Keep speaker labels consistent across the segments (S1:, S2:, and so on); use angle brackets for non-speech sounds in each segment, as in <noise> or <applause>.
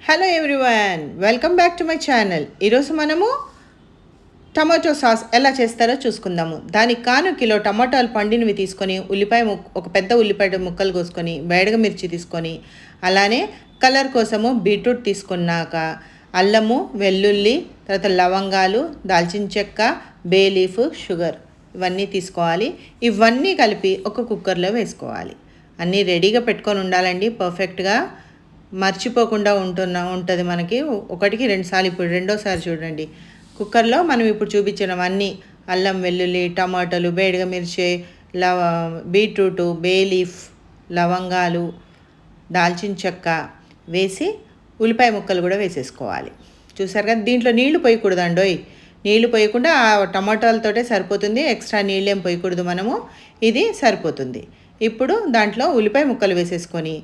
S1: Hello everyone welcome back to my channel ఈరోజు మనము tomato sauce ఎలా చేస్తారో చూసుకుందాము. దానికి కాను కిలో టమాటాలు పండినవి తీసుకొని ఉల్లిపాయ ముక్ ఒక పెద్ద ఉల్లిపాయ ముక్కలు కోసుకొని వేడగ మిర్చి తీసుకొని అలానే కలర్ కోసము బీట్రూట్ తీసుకున్నాక అల్లము వెల్లుల్లి తర్వాత లవంగాలు దాల్చిన చెక్క బే లీఫ్ షుగర్ ఇవన్నీ తీసుకోవాలి. ఇవన్నీ కలిపి ఒక కుక్కర్లో వేసుకోవాలి. అన్నీ రెడీగా పెట్టుకొని ఉండాలండి పర్ఫెక్ట్గా మర్చిపోకుండా ఉంటున్న ఉంటుంది మనకి. ఒకటికి రెండుసార్లు ఇప్పుడు రెండోసారి చూడండి. కుక్కర్లో మనం ఇప్పుడు చూపించినవన్నీ అల్లం వెల్లుల్లి టమాటాలు బేడిగ మిర్చి లవ బీట్రూటు బే లీఫ్ లవంగాలు దాల్చిన చెక్క వేసి ఉల్లిపాయ ముక్కలు కూడా వేసేసుకోవాలి. చూసారు కదా దీంట్లో నీళ్ళు పోయకూడదండోయ్ నీళ్ళు పోయకుండా ఆ టమాటాలతోటే సరిపోతుంది ఎక్స్ట్రా నీళ్ళేం పోయకూడదు మనము. ఇది సరిపోతుంది. ఇప్పుడు దాంట్లో ఉల్లిపాయ ముక్కలు వేసేసుకొని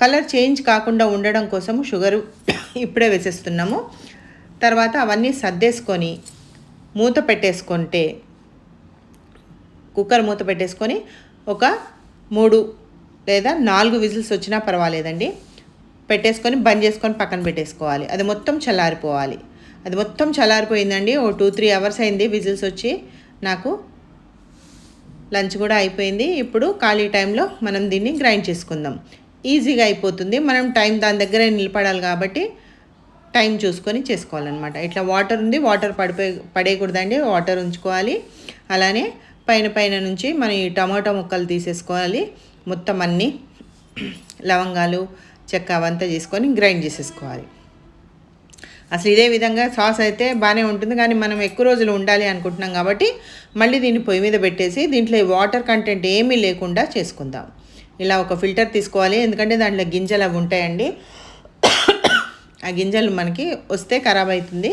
S1: కలర్ చేంజ్ కాకుండా ఉండడం కోసం షుగరు <coughs> ఇప్పుడే వేసేస్తున్నాము. తర్వాత అవన్నీ సర్దేసుకొని మూత పెట్టేసుకుంటే కుక్కర్ మూత పెట్టేసుకొని ఒక మూడు లేదా నాలుగు విజిల్స్ వచ్చినా పర్వాలేదండి. పెట్టేసుకొని బంద్ చేసుకొని పక్కన పెట్టేసుకోవాలి. అది మొత్తం చల్లారిపోవాలి. అది మొత్తం చల్లారిపోయిందండి. ఓ టూ త్రీ అవర్స్ అయింది విజిల్స్ వచ్చి నాకు లంచ్ కూడా అయిపోయింది. ఇప్పుడు ఖాళీ టైంలో మనం దీన్ని గ్రైండ్ చేసుకుందాం. ఈజీగా అయిపోతుంది. మనం టైం దాని దగ్గరే నిలబడాలి కాబట్టి టైం చూసుకొని చేసుకోవాలన్నమాట. ఇట్లా వాటర్ ఉంది వాటర్ పడిపోయి పడేయకూడదండి. వాటర్ ఉంచుకోవాలి. అలానే పైన పైన నుంచి మనం ఈ టమాటో ముక్కలు తీసేసుకోవాలి. మొత్తం అన్నీ లవంగాలు చెక్క అవంతా చేసుకొని గ్రైండ్ చేసేసుకోవాలి. అసలు ఇదే విధంగా సాస్ అయితే బాగానే ఉంటుంది. కానీ మనం ఎక్కువ రోజులు ఉండాలి అనుకుంటున్నాం కాబట్టి మళ్ళీ దీన్ని పొయ్యి మీద పెట్టేసి దీంట్లో వాటర్ కంటెంట్ ఏమీ లేకుండా చేసుకుందాం. ఇలా ఒక ఫిల్టర్ తీసుకోవాలి. ఎందుకంటే దాంట్లో గింజలు అవి ఉంటాయండి. ఆ గింజలు మనకి వస్తే ఖరాబ్ అవుతుంది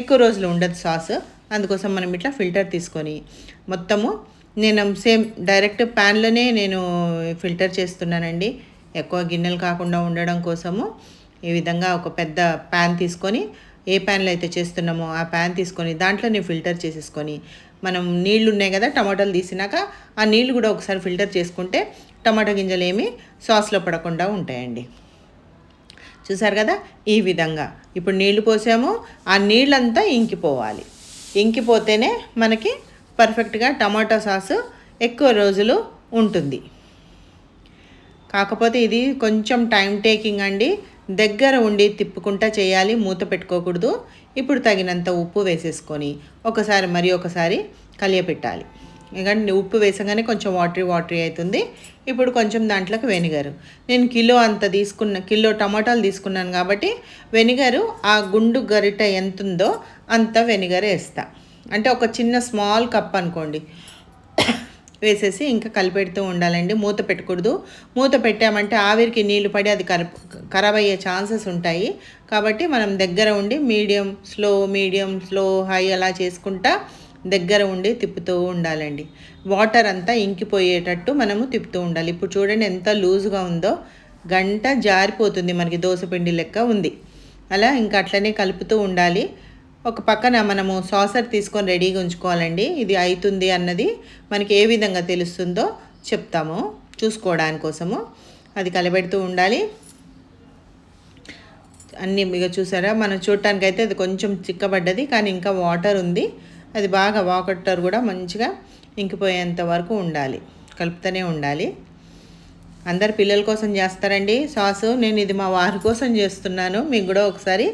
S1: ఎక్కువ రోజులు ఉండదు సాస్. అందుకోసం మనం ఇట్లా ఫిల్టర్ తీసుకొని మొత్తము నేను సేమ్ డైరెక్ట్ ప్యాన్లోనే నేను ఫిల్టర్ చేస్తున్నానండి. ఎక్కువ గిన్నెలు కాకుండా ఉండడం కోసము ఈ విధంగా ఒక పెద్ద ప్యాన్ తీసుకొని ఏ ప్యాన్లో అయితే చేస్తున్నామో ఆ ప్యాన్ తీసుకొని దాంట్లోనే ఫిల్టర్ చేసేసుకొని మనం నీళ్ళు ఉన్నాయి కదా టమాటాలు తీసినాక ఆ నీళ్ళు కూడా ఒకసారి ఫిల్టర్ చేసుకుంటే టమాటా గింజలు ఏమి సాస్లో పడకుండా ఉంటాయండి. చూసారు కదా? ఈ విధంగా. ఇప్పుడు నీళ్ళు పోసాము ఆ నీళ్ళంతా ఇంకిపోవాలి. ఇంకిపోతేనే మనకి పర్ఫెక్ట్గా టమాటా సాసు ఎక్కువ రోజులు ఉంటుంది. కాకపోతే ఇది కొంచెం టైం టేకింగ్ అండి. దగ్గర ఉండి తిప్పుకుంటా చేయాలి మూత పెట్టుకోకూడదు. ఇప్పుడు తగినంత ఉప్పు వేసేసుకొని ఒకసారి మరి ఒకసారి కలియపెట్టాలి. ఎందుకంటే ఉప్పు వేసగానే కొంచెం వాటరీ వాటరీ అవుతుంది ఇప్పుడు కొంచెం దాంట్లోకి వెనిగరు. నేను కిలో అంత తీసుకున్న కిలో టమాటాలు తీసుకున్నాను కాబట్టి వెనిగరు ఆ గుండు గరిట ఎంత ఉందో అంత వెనిగర్ వేస్తా. అంటే ఒక చిన్న స్మాల్ కప్ అనుకోండి. వేసేసి ఇంకా కలిపెడుతూ ఉండాలండి. మూత పెట్టకూడదు. మూత పెట్టామంటే ఆవిరికి నీళ్ళు పడి అది కర ఖరాబ్ అయ్యే ఛాన్సెస్ ఉంటాయి. కాబట్టి మనం దగ్గర ఉండి medium slow medium slow high అలా చేసుకుంటా దగ్గర ఉండి తిప్పుతూ ఉండాలండి. వాటర్ అంతా ఇంకిపోయేటట్టు మనము తిప్పుతూ ఉండాలి. ఇప్పుడు చూడండి ఎంత లూజ్గా ఉందో. గంట జారిపోతుంది మనకి దోశపిండి లెక్క ఉంది. అలా ఇంకా అట్లనే కలుపుతూ ఉండాలి. ఒక పక్కన మనము సాసర్ తీసుకొని రెడీగా ఉంచుకోవాలండి. ఇది అవుతుంది అన్నది మనకి ఏ విధంగా తెలుస్తుందో చెప్తాము చూసుకోవడానికి కోసము. అది కలబెడుతూ ఉండాలి. అన్నీ ఇక చూసారా? మనం చూడటానికి అయితే అది కొంచెం చిక్కబడ్డది కానీ ఇంకా వాటర్ ఉంది. అది బాగా వాటర్ కూడా మంచిగా ఇంకిపోయేంత వరకు ఉండాలి. కలుపుతూనే ఉండాలి. అందరు పిల్లల కోసం చేస్తారండి. సాసు నేను ఇది మా వారి కోసం చేస్తున్నాను. మీకు కూడా ఒకసారి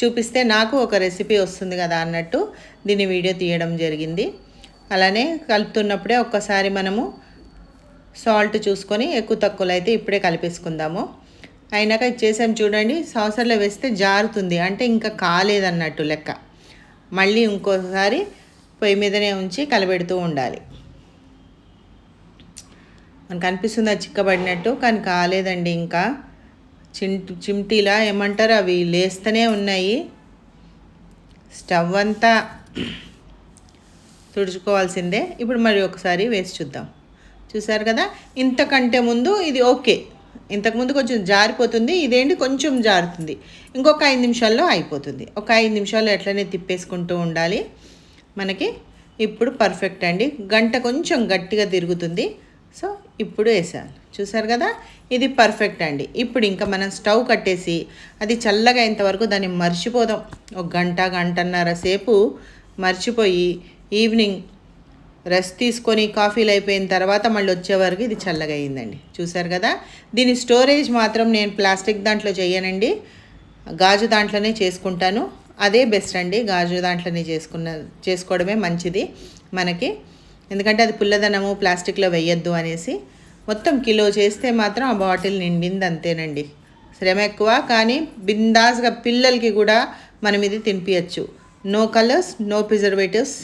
S1: చూపిస్తే నాకు ఒక రెసిపీ వస్తుంది కదా అన్నట్టు దీన్ని వీడియో తీయడం జరిగింది. అలానే కలుపుతున్నప్పుడే ఒక్కసారి మనము సాల్ట్ చూసుకొని ఎక్కువ తక్కువలో అయితే ఇప్పుడే కలిపేసుకుందాము. అయినాక చేసాం చూడండి సాసర్లో వేస్తే జారుతుంది. అంటే ఇంకా కాలేదన్నట్టు లెక్క. మళ్ళీ ఇంకోసారి పొయ్యి మీదనే ఉంచి కలబెడుతూ ఉండాలి. మనకు అనిపిస్తుంది అది చిక్కబడినట్టు కానీ కాలేదండి ఇంకా. చింటి చిమ్టీలా ఏమంటారు అవి లేస్తూనే ఉన్నాయి. స్టవ్ అంతా తుడుచుకోవాల్సిందే. ఇప్పుడు మరి ఒకసారి వేసి చూద్దాం. చూసారు కదా? ఇంతకంటే ముందు ఇది ఓకే. ఇంతకుముందు కొంచెం జారిపోతుంది ఇదేంటి కొంచెం జారుతుంది. ఇంకొక ఐదు నిమిషాల్లో అయిపోతుంది. ఒక ఐదు నిమిషాలు ఎట్లనే తిప్పేసుకుంటూ ఉండాలి. మనకి ఇప్పుడు పర్ఫెక్ట్ అండి. గంట కొంచెం గట్టిగా తిరుగుతుంది. సో ఇప్పుడు వేసాను. చూసారు కదా? ఇది పర్ఫెక్ట్ అండి. ఇప్పుడు ఇంకా మనం స్టవ్ కట్టేసి అది చల్లగా అయినంతవరకు దాన్ని మర్చిపోదాం. ఒక గంట గంటన్నర సేపు మర్చిపోయి ఈవినింగ్ రెస్ట్ తీసుకొని కాఫీలు అయిపోయిన తర్వాత మళ్ళీ వచ్చే వరకు ఇది చల్లగా అయిందండి చూసారు కదా? దీని స్టోరేజ్ మాత్రం నేను ప్లాస్టిక్ దాంట్లో చేయనండి. గాజు దాంట్లోనే చేసుకుంటాను. అదే బెస్ట్ అండి. గాజు దాంట్లోనే చేసుకున్న చేసుకోవడమే మంచిది మనకి. ఎందుకంటే అది పుల్లదనము ప్లాస్టిక్లో వేయొద్దు అనేసి. మొత్తం కిలో చేస్తే మాత్రం ఆ బాటిల్ నిండింది అంతేనండి శ్రమ ఎక్కువ కానీ బిందాస్గా పిల్లలకి కూడా మనం ఇది తినిపించచ్చు నో కలర్స్ నో ప్రిజర్వేటివ్స్.